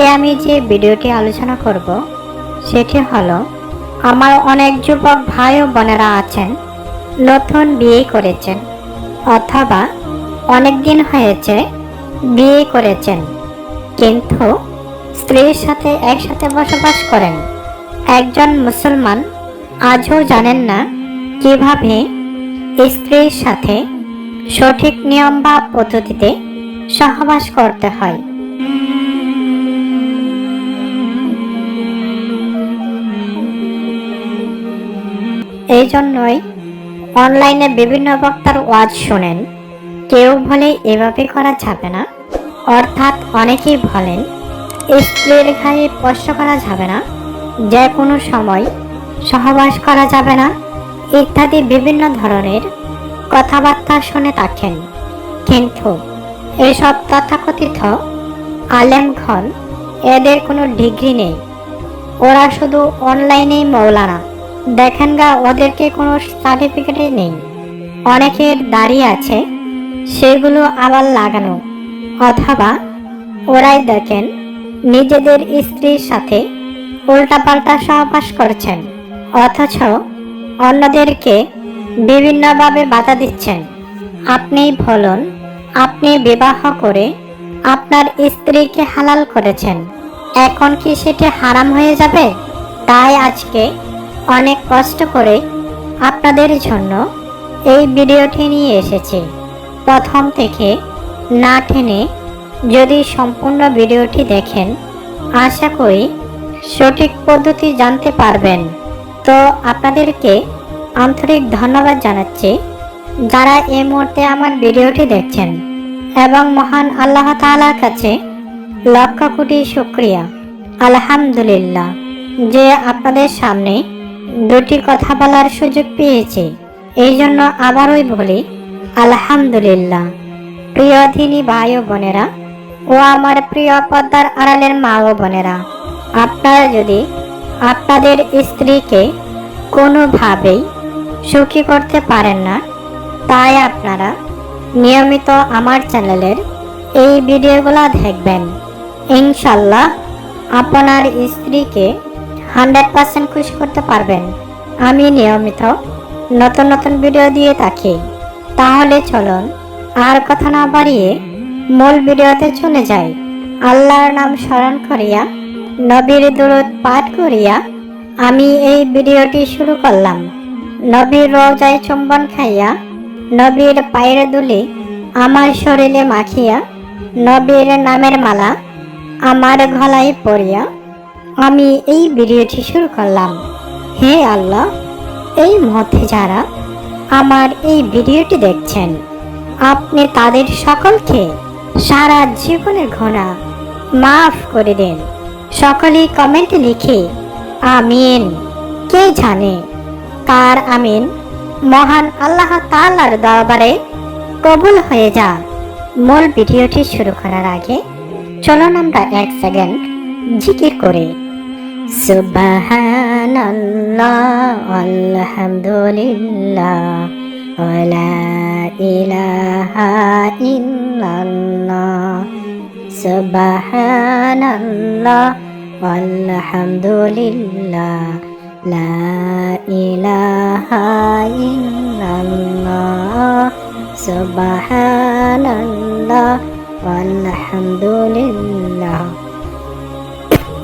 আজকে আমি যে ভিডিওটি আলোচনা করব, সেটি হলো, আমার অনেক যুবক ভাই ও বোনেরা আছেন, নতুন বিয়ে করেছেন, অথবা অনেক দিন হয়েছে বিয়ে করেছেন, কিন্তু স্ত্রীর সাথে একসাথে বসবাস করেন। একজন মুসলমান আজও জানেন না কীভাবে স্ত্রীর সাথে সঠিক নিয়ম বা পদ্ধতিতে সহবাস করতে হয়। এই জন্যই অনলাইনে বিভিন্ন বক্তার ওয়াজ শোনেন। কেউ বলে এভাবে করা যাবে না। অর্থাৎ অনেকেই বলেন, স্ত্রীর গায়ে স্পর্শ করা যাবে না, যে কোনো সময় সহবাস করা যাবে না, ইত্যাদি বিভিন্ন ধরনের কথাবার্তা শুনে থাকেন। কিন্তু এসব তথাকথিত আলেমখন এদের কোনো ডিগ্রি নেই। ওরা শুধু অনলাইনেই মৌলানা। দেখেন গা ওদেরকে কোনো সার্টিফিকেটই নেই? অনেকের দাঁড়িয়ে আছে, সেগুলো আবার লাগানো। অথবা ওরাই দেখেন, নিজেদের স্ত্রীর সাথে উল্টাপাল্টা সহবাস করছেন, অথচ অন্যদেরকে বিভিন্নভাবে বাধা দিচ্ছেন। আপনি বলুন, আপনি বিবাহ করে আপনার স্ত্রীকে হালাল করেছেন, এখন কি সেটি হারাম হয়ে যাবে? তাই আজকে অনেক কষ্ট করে আপনাদের জন্য এই ভিডিওটি নিয়ে এসেছি। প্রথম থেকে না টেনে যদি সম্পূর্ণ ভিডিওটি দেখেন, আশা করি সঠিক পদ্ধতি জানতে পারবেন। তো আপনাদেরকে আন্তরিক ধন্যবাদ জানাচ্ছি যারা এই মুহূর্তে আমার ভিডিওটি দেখছেন এবং মহান আল্লাহ তালার কাছে লক্ষ কোটি শুক্রিয়া। আলহামদুলিল্লাহ। যে আপনাদের সামনে দুটি কথা বলার সুযোগ পেয়েছি। এই জন্য আবারই বলি, আলহামদুলিল্লাহ। প্রিয় দিনী ভাই ও বোনেরা, ও আমার প্রিয় পদ্মার আড়ালের মা ও বোনেরা, আপনারা যদি আপনাদের স্ত্রীকে কোনোভাবেই সুখী করতে পারেন না, তাই আপনারা নিয়মিত আমার চ্যানেলের এই ভিডিওগুলো দেখবেন। ইনশাল্লাহ আপনার স্ত্রীকে হান্ড্রেড পার্সেন্ট খুশি করতে পারবেন। আমি নিয়মিত নতুন নতুন ভিডিও দিয়ে থাকি। তাহলে চলুন, আর কথা না বাড়িয়ে মূল ভিডিওতে চলে যাই। আল্লাহর নাম স্মরণ করিয়া, নবীর দূরত পাঠ করিয়া, আমি এই ভিডিওটি শুরু করলাম। নবীর রোজায় চুম্বন খাইয়া, নবীর পায়ের দুলি আমার শরীরে মাখিয়া, নবীর নামের মালা আমার গলায় পড়িয়া আমি এই ভিডিওটি শুরু করলাম। হে আল্লাহ, এই মধ্যে যারা আমার এই ভিডিওটি দেখছেন, আপনি তাদের সকলকে সারা জীবনের ঘোড়া মাফ করে দেন। সকলেই কমেন্ট লিখে, আমিন। কে জানে? কার আমিন মহান আল্লাহ তাআলার দরবারে কবুল হয়ে যা। মূল ভিডিওটি শুরু করার আগে চলুন আমরা এক সেকেন্ড জিকির করে। সুবহানাল্লাহ আলহামদুলিল্লাহ ওয়ালা ইলাহা ইল্লাল্লাহ সুবহানাল্লাহ আলহামদুলিল্লাহ লা ইলাহা ইল্লাল্লাহ সুবহানাল্লাহ আলহামদুলিল্লাহ